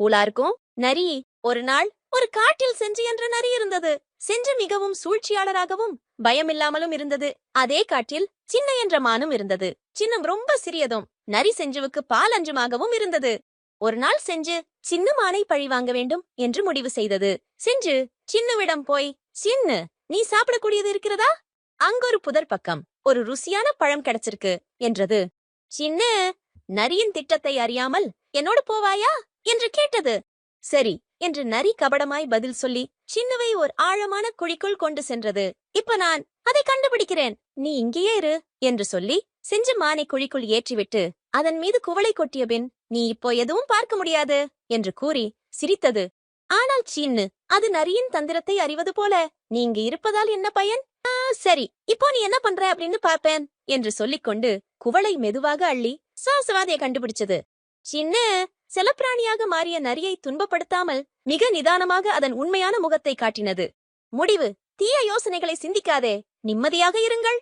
கூலா இருக்கும். நரி ஒரு நாள் ஒரு காட்டில் செஞ்சு என்ற நரி இருந்தது. செஞ்சு மிகவும் சூழ்ச்சியாளராகவும் பயமில்லாமலும் இருந்தது. அதே காட்டில் சின்ன என்ற மானும் இருந்தது. சின்னம் ரொம்ப சிறியதும் நரி செஞ்சுவுக்கு பால் அஞ்சுமாகவும் இருந்தது. ஒரு நாள் செஞ்சு சின்ன மானை பழி வாங்க வேண்டும் என்று முடிவு செய்தது. செஞ்சு சின்னுவிடம் போய் சின்னு நீ சாப்பிடக்கூடியது இருக்கிறதா? அங்கொரு புதர் பக்கம் ஒரு ருசியான பழம் கிடைச்சிருக்கு என்றது. சின்ன நரியின் திட்டத்தை அறியாமல் என்னோடு போவாயா? என்று கேட்டது. சரி என்று நரி கபடமாய் பதில் சொல்லி சின்னுவை ஒரு ஆழமான குழிக்குள் கொண்டு சென்றது. இப்ப நான் அதை கண்டுபிடிக்கிறேன். நீ இங்கேயே இரு என்று சொல்லி செஞ்ச மானை குழிக்குள் ஏற்றிவிட்டு அதன் மீது குவளை கொட்டிய பின் நீ இப்போ எதுவும் பார்க்க முடியாது என்று கூறி சிரித்தது. ஆனால் சீன்னு அது நரியின் தந்திரத்தை அறிவது போல நீங்க இருப்பதால் என்ன பயன்? "ஆ, சரி இப்போ நீ என்ன பண்ற அப்படின்னு பார்ப்பேன் என்று சொல்லிக்கொண்டு குவளை மெதுவாக அள்ளி சாசவாதையை கண்டுபிடிச்சது. சின்னு செலப்பிராணியாக மாறிய நரியை துன்பப்படுத்தாமல் மிக நிதானமாக அதன் உண்மையான முகத்தை காட்டினது. முடிவு. தீய யோசனைகளை சிந்திக்காதே. நிம்மதியாக இருங்கள்.